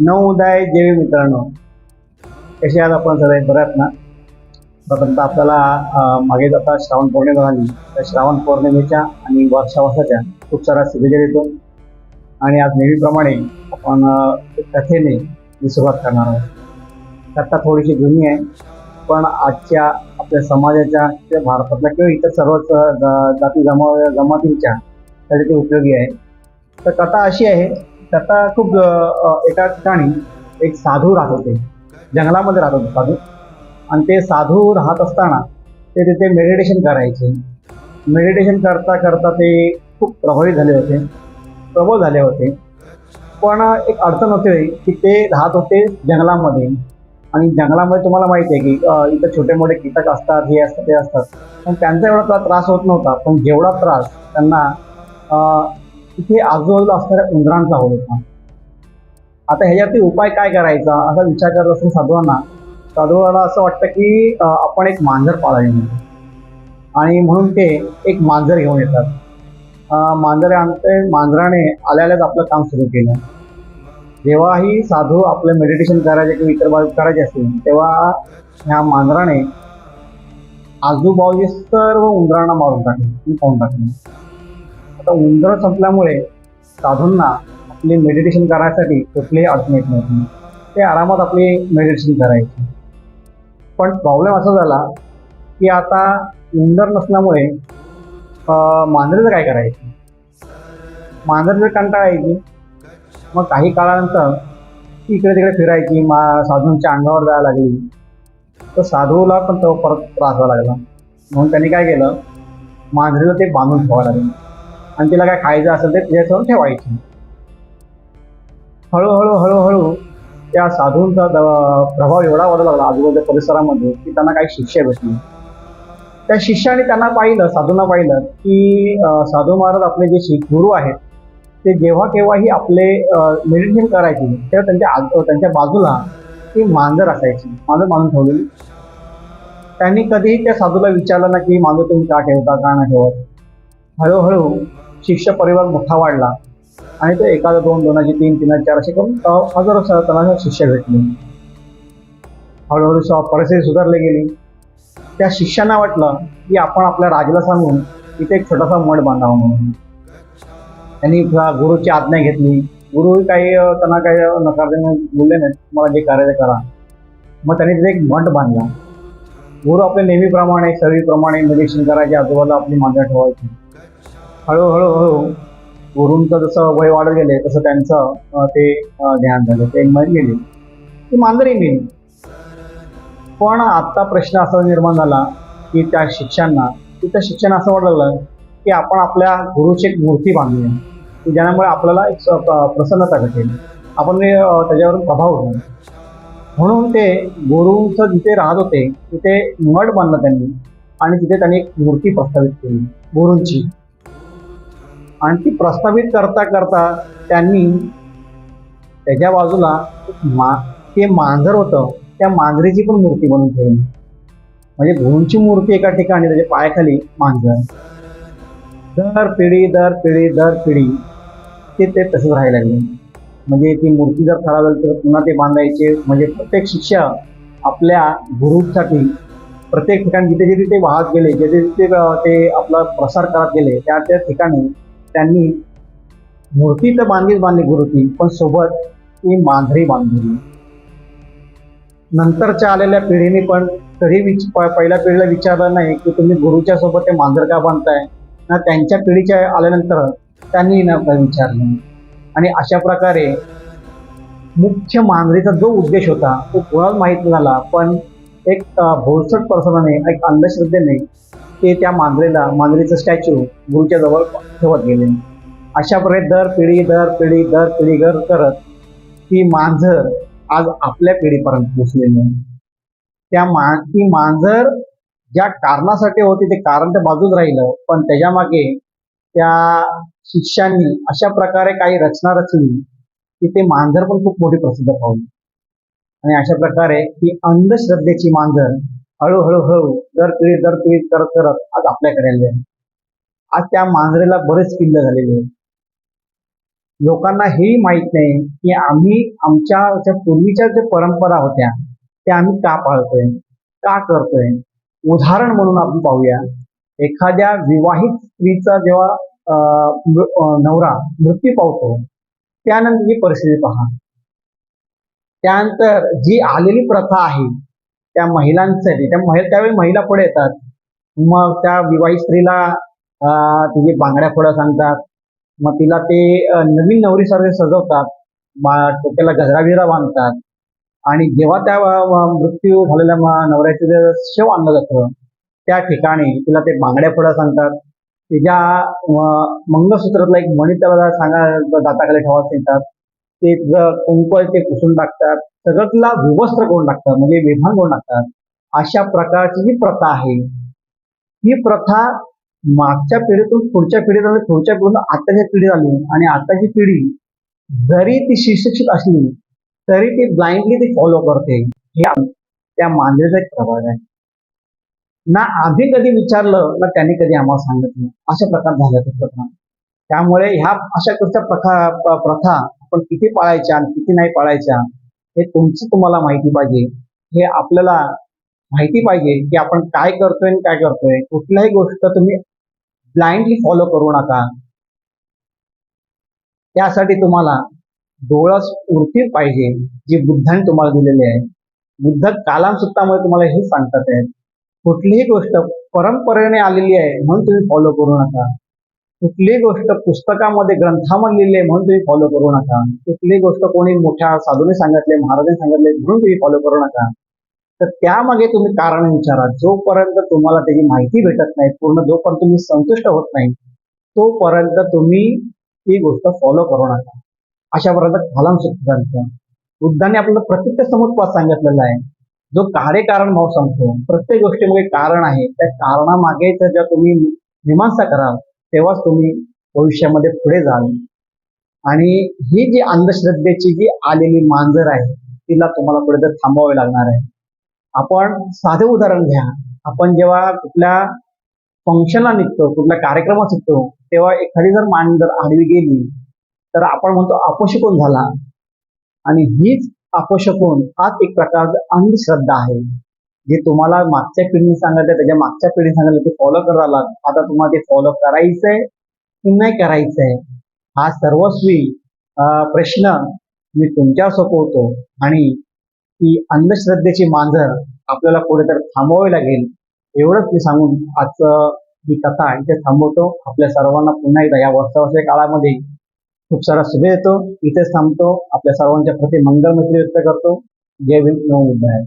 नवोदय जेवी मित्रांनो. कसे आज आपण सगळे? बऱ्यात ना? प्रथमतः आपल्याला मागे जाता श्रावण पौर्णिमा झाली. तर श्रावण पौर्णिमेच्या आणि वर्षावासाच्या खूप साऱ्या शुभेच्छा देतो. आणि आज नेहमीप्रमाणे आपण कथेने सुरुवात करणार आहोत. कथा थोडीशी जुनी आहे पण आजच्या आपल्या समाजाच्या किंवा भारतातल्या किंवा इतर सर्वच जाती जमा जमातींच्या साठी ते उपयोगी आहे. तर कथा अशी आहे त्याचा खूप एका ठिकाणी एक साधू राहत होते. जंगलामध्ये राहत होते साधू. आणि ते साधू राहत असताना ते तिथे मेडिटेशन करायचे. मेडिटेशन करता करता ते खूप प्रभावित झाले होते. प्रबळ झाले होते. पण एक अडचण होते की ते राहत होते जंगलामध्ये. आणि जंगलामध्ये तुम्हाला माहिती आहे की इथं छोटे मोठे कीटक असतात हे असतात ते असतात पण त्यांचा एवढा त्रास होत नव्हता. पण जेवढा त्रास त्यांना तिथे आजूबाजूला असणाऱ्या उंदरांचा होत होता. आता ह्याच्यावरती उपाय काय करायचा? असा विचार करत असतो साधवांना साधूला असं वाटतं की आपण एक मांजर पाळावी म्हणून. आणि म्हणून ते एक मांजर घेऊन येतात. मांजर आणते मांजराने आल्यालाच आल्याच आपलं काम सुरू केलं. जेव्हाही साधू आपलं मेडिटेशन करायचे किंवा इतर बाजू करायचे असतील तेव्हा ह्या मांजराने आजूबाजूचे सर्व उंदरांना मारून टाकले पाहून टाकले. आता उंदरं संपल्यामुळे साधूंना आपली मेडिटेशन करायसाठी कुठलीही अडचण येत नव्हती. ते आरामात आपली मेडिटेशन करायचे. पण प्रॉब्लेम असा झाला की आता उंदर नसल्यामुळे मांजरीचं काय करायचं? मांजर कंटाळा यायची मग काही काळानंतर ती इकडे तिकडे फिरायची मा साधूंच्या अंगावर जायला लागली तर साधूला पण तो परत त्रास व्हायला लागला. म्हणून त्यांनी काय केलं? मांजरीला ते बांधून ठेवायला लागले. आणि तिला काय खायचं असेल ते तिच्यासमोर ठेवायची. हळूहळू हळूहळू त्या साधूंचा प्रभाव एवढा वाढू लागला आजूबाजूच्या परिसरामध्ये की त्यांना काही शिष्य भेटली त्या शिष्याने त्यांना पाहिलं साधूंना पाहिलं की साधू महाराज आपले जे शिख गुरु आहेत ते जेव्हा केव्हाही आपले मेडिटेशन करायचे तेव्हा त्यांच्या त्यांच्या बाजूला ती मांजर असायची. मांजर बांधून ठेवलेली. त्यांनी कधीही त्या साधूला विचारलं ना की मांजर तुम्ही का ठेवता का नाही ठेवत? हळूहळू शिष्य परिवार मोठा वाढला. आणि ते एखादा दोन दोनाचे तीन तीन चार असे करून हजारो त्यांना शिष्य भेटले. हळूहळू परिस्थिती सुधारली गेली. त्या शिष्यांना वाटलं की आपण आपल्या राजाला सांगून इथे एक छोटासा मठ बांधावा म्हणून. त्यांनी गुरुची आज्ञा घेतली. गुरु काही त्यांना काही नकार देणे बोलले नाही तुम्हाला जे करायचं करा. मग त्यांनी तिथे एक मठ बांधला. गुरु आपल्या नेहमीप्रमाणे सवयीप्रमाणे निरीक्षण करायचे. आजूबाजूला आपली मांजर ठेवायची. हळूहळू हळू गुरूंचं जसं वय वाढत गेले तसं त्यांचं ते ध्यान झालं ते मन गेले. ती मांजरही गेली पण आत्ता प्रश्न असा निर्माण झाला की त्या शिक्षांना की त्या शिक्षण असं वाटलं की आपण आपल्या गुरुची एक मूर्ती बांधूया की ज्यामुळे आपल्याला एक प्रसन्नता घटेल आपण ते, त्याच्यावरून प्रभाव होईल. म्हणून ते गुरुंचं जिथे राहत होते तिथे मठ बांधलं त्यांनी. आणि तिथे त्यांनी एक मूर्ती प्रस्थापित केली गुरूंची. आणि ती प्रस्थापित करता करता त्यांनी त्याच्या बाजूला मा ते मांजर होतं त्या मांजरीची पण मूर्ती बनवून ठेवली. म्हणजे गुरूंची मूर्ती एका ठिकाणी त्याच्या पायाखाली मांजर. दर पिढी दर पिढी दर पिढी ते ते तसंच राहायला लागले. म्हणजे ती मूर्ती जर खराब झाली तर पुन्हा ते बांधायचे. म्हणजे प्रत्येक शिष्य आपल्या गुरुसाठी प्रत्येक ठिकाणी जिथे जिथे ते वाहत गेले जिथे जिथे ते आपला प्रसार करत गेले त्या त्या ठिकाणी त्यांनी मूर्ती तर बांधलीच बांधली गुरुची पण सोबत ती मांजरी बांधली. नंतरच्या आलेल्या पिढीने पण तरी विच पहिल्या पिढीला विचारलं नाही की तुम्ही गुरुच्या सोबत ते मांजर का बांधताय? ना त्यांच्या पिढीच्या आल्यानंतर त्यांनी ना विचारलं. आणि अशा प्रकारे मुख्य मांजरीचा जो उद्देश होता तो कोणाला माहीत झाला पण एक अं, भोळसट पर्सनाने एक अंधश्रद्धेने ते त्या मांजरेला मांजरीचं स्टॅच्यू गुरुच्या जवळ ठेवत गेले. अशा प्रकारे दर पिढी दर पिढी दर पिढी दर करत ती मांजर आज आपल्या पिढीपर्यंत पोचलेली आहे. त्या मा ती मांजर ज्या कारणासाठी होती ते कारण ते बाजूच राहिलं पण त्याच्यामागे त्या शिष्यांनी अशा प्रकारे काही रचना रचली की ते मांजर पण खूप मोठी प्रसिद्ध पावली. आणि अशा प्रकारे ती अंधश्रद्धेची मांजर हळूहळू हळू दर पिढी दर पिढी करत करत आज आपल्याकडे आले आहे. आज त्या मांजरेला बरेच किल्ल झालेले आहेत. लोकांना हेही माहीत नाही की आम्ही आमच्या ज्या पूर्वीच्या ज्या परंपरा होत्या त्या आम्ही का पाळतोय का करतोय? उदाहरण म्हणून आपण पाहूया. एखाद्या विवाहित स्त्रीचा जेव्हा अं, नवरा मृत्यू पावतो त्यानंतर ही परिस्थिती पहा. त्यानंतर जी आलेली प्रथा आहे त्या महिलांसाठी त्या महिला त्यावेळी महिला पुढे येतात. मग त्या विवाहित स्त्रीला तिचे बांगड्या फोडा सांगतात. मग तिला ते नवीन नवरीसारखे सजवतात. टोक्याला डोक्याला गजरा बांधतात. आणि जेव्हा त्या मृत्यू झालेल्या नवऱ्याचं जे शेव आणलं जातं त्या ठिकाणी तिला ते बांगड्या फोडा सांगतात. तिच्या मंगळसूत्रातला एक मणी त्याला सांगा दाताखाली ठेवायला सांगतात. ते कुंकळ ते पुसून टाकतात. सगळं विवस्त्र करून टाकतात? म्हणजे विधान करून टाकतात? अशा प्रकारची जी प्रथा आहे ही प्रथा मागच्या पिढीतून पुढच्या पिढीत आली पुढच्या पिढीतून आताच्या पिढीत आली. आणि आताची पिढी जरी ती शिक्षित असली तरी ती ब्लाइंडली ती फॉलो करते. हे त्या मांजरीचा एक प्रभाव आहे. ना आम्ही कधी विचारलं ना त्यांनी कधी आम्हाला सांगितलं अशा प्रकार झाला ते प्रथा. त्यामुळे ह्या अशा कुठच्या प्रथा प्रथा पण किती पाळायच्या आणि किती नाही पाळायच्या हे तुमची तुम्हाला माहिती पाहिजे. हे आपल्याला माहिती पाहिजे की आपण काय करतोय आणि काय करतोय. कुठल्याही गोष्ट तुम्ही ब्लाइंडली फॉलो करू नका. त्यासाठी तुम्हाला डोळस उरती पाहिजे जी बुद्धाने तुम्हाला दिलेली आहे. बुद्ध कालानुसुत्तामुळे तुम्हाला हे सांगतात आहेत कुठलीही गोष्ट परंपरेने आलेली आहे म्हणून तुम्ही फॉलो करू नका. कुठली गोष्ट पुस्तकामध्ये ग्रंथामध्ये लिहिली आहे म्हणून तुम्ही फॉलो करू नका. कुठली गोष्ट कोणी मोठ्या साधूने सांगितले महाराजांनी सांगितले म्हणून तुम्ही फॉलो करू नका. तर त्यामागे तुम्ही कारण विचारा. जोपर्यंत तुम्हाला त्याची माहिती भेटत नाही पूर्ण जोपर्यंत तुम्ही संतुष्ट होत नाही तोपर्यंत तुम्ही ती गोष्ट फॉलो करू नका. अशा प्रकारचं कालाम सिद्धांत बुद्धाने आपल्याला प्रत्येक समुत्पाद सांगितलेला आहे. जो कार्यकारण भाव सांगतो. प्रत्येक गोष्टीमध्ये कारण आहे. त्या कारणामागे जर जेव्हा तुम्ही मीमांसा कराल तेव्हाच तुम्ही भविष्यामध्ये पुढे जाल. आणि ही जी अंधश्रद्धेची जी आलेली मांजर आहे तिला तुम्हाला पुढे तर थांबवावे लागणार आहे. आपण साधे उदाहरण घ्या. आपण जेव्हा कुठल्या फंक्शनला निघतो कुठल्या कार्यक्रमात निघतो तेव्हा एखादी जर मांजर आडवी गेली तर आपण म्हणतो अपशकून झाला. आणि हीच अपशकून हाच एक प्रकारचा अंधश्रद्धा आहे. जे तुम्हाला मागच्या पिढीने सांगितलं त्याच्या मागच्या पिढीने सांगितलं ते फॉलो करायला आता तुम्हाला ते फॉलो करायचंय की नाही करायचंय? हा सर्वस्वी प्रश्न मी तुमच्यावर सोपवतो. आणि ती अंधश्रद्धेची मांजर आपल्याला कुठेतरी थांबवावी लागेल. एवढंच मी सांगून आजचं ही कथा इथे थांबवतो. आपल्या सर्वांना पुन्हा एकदा या वर्षावर्षाच्या काळामध्ये खूप सारा शुभे येतो इथेच थांबतो. आपल्या सर्वांच्या प्रति मंगल मैत्री व्यक्त करतो. जय भीम.